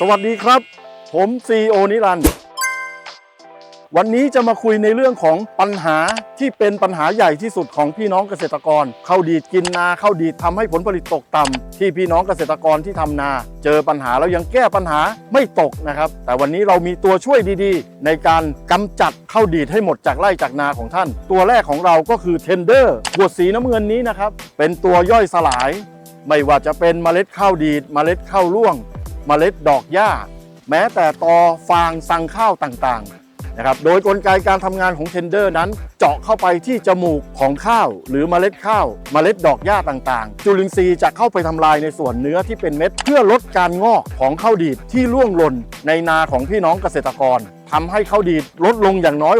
สวัสดีครับ ผมซีโอนิรันด์วันนี้จะมาคุยในเรื่องของปัญหาที่เป็นปัญหาใหญ่ที่สุดของพี่น้องเกษตรกรข้าวดีดกินนาข้าวดีดทำให้ผลผลิตตกต่ำที่พี่น้องเกษตรกรที่ทำนา เจอปัญหาแล้วยังแก้ปัญหาไม่ตกนะครับ แต่วันนี้เรามีตัวช่วยดีๆ ในการกำจัดข้าวดีดให้หมดจากไร่จากนาของท่าน ตัวแรกของเราก็คือเทนเดอร์ขวดสีน้ำเงินนี้นะครับเป็นตัวย่อยสลาย ไม่ว่าจะเป็นเมล็ดข้าวดีดเมล็ดข้าวร่วง เมล็ดดอกหญ้า แม้แต่ตอฟางสังข้าวต่างๆนะครับโดยกลไกการทำงานของเทนเดอร์นั้นเจาะเข้าไปที่จมูกของข้าว หรือเมล็ดข้าว เมล็ดดอกหญ้าต่างๆ จุลินทรีย์จะเข้าไปทำลายในส่วนเนื้อที่เป็นเม็ด เพื่อลดการงอกของข้าวดีดที่ร่วงหล่นในนาของพี่น้องเกษตรกรทำให้ข้าวดีดลดลงอย่างน้อย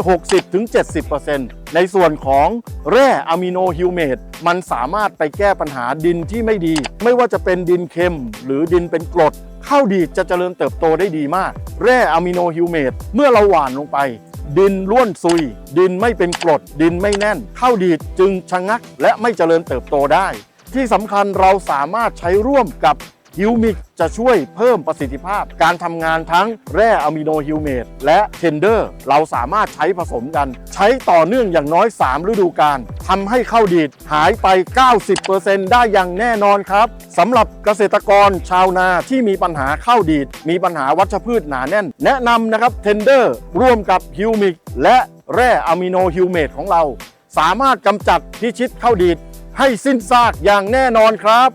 60-70%ในส่วนของแร่อะมิโนฮิวเมตมันสามารถไปแก้ปัญหาดินที่ไม่ดี ไม่ว่าจะเป็นดินเค็มหรือดินเป็นกรด ข้าวดีจะเจริญเติบโตได้ดีมาก แร่อะมิโนฮิวเมตเมื่อเราหว่านลงไป ดินร่วนซุย ดินไม่เป็นกรด ดินไม่แน่น ข้าวดีจึงชะงัก และไม่เจริญเติบโตได้ ที่สำคัญเราสามารถใช้ร่วมกับ ฮิวมิกจะช่วยเพิ่มประสิทธิภาพ การทำงานทั้งแร่อะมิโนฮิวเมตและเทนเดอร์ เราสามารถใช้ผสมกัน ใช้ต่อเนื่องอย่างน้อย 3 ฤดูกาลทำให้ข้าวดีดหายไป 90%ได้อย่างแน่นอนครับสำหรับเกษตรกรชาวนาที่มีปัญหาข้าวดีด มีปัญหาวัชพืชหนาแน่น แนะนำนะครับเทนเดอร์ร่วมกับฮิวมิกและแร่อะมิโนฮิวเมตของเรา สามารถกำจัดพิชิตข้าวดีดให้สิ้นซากอย่างแน่นอนครับ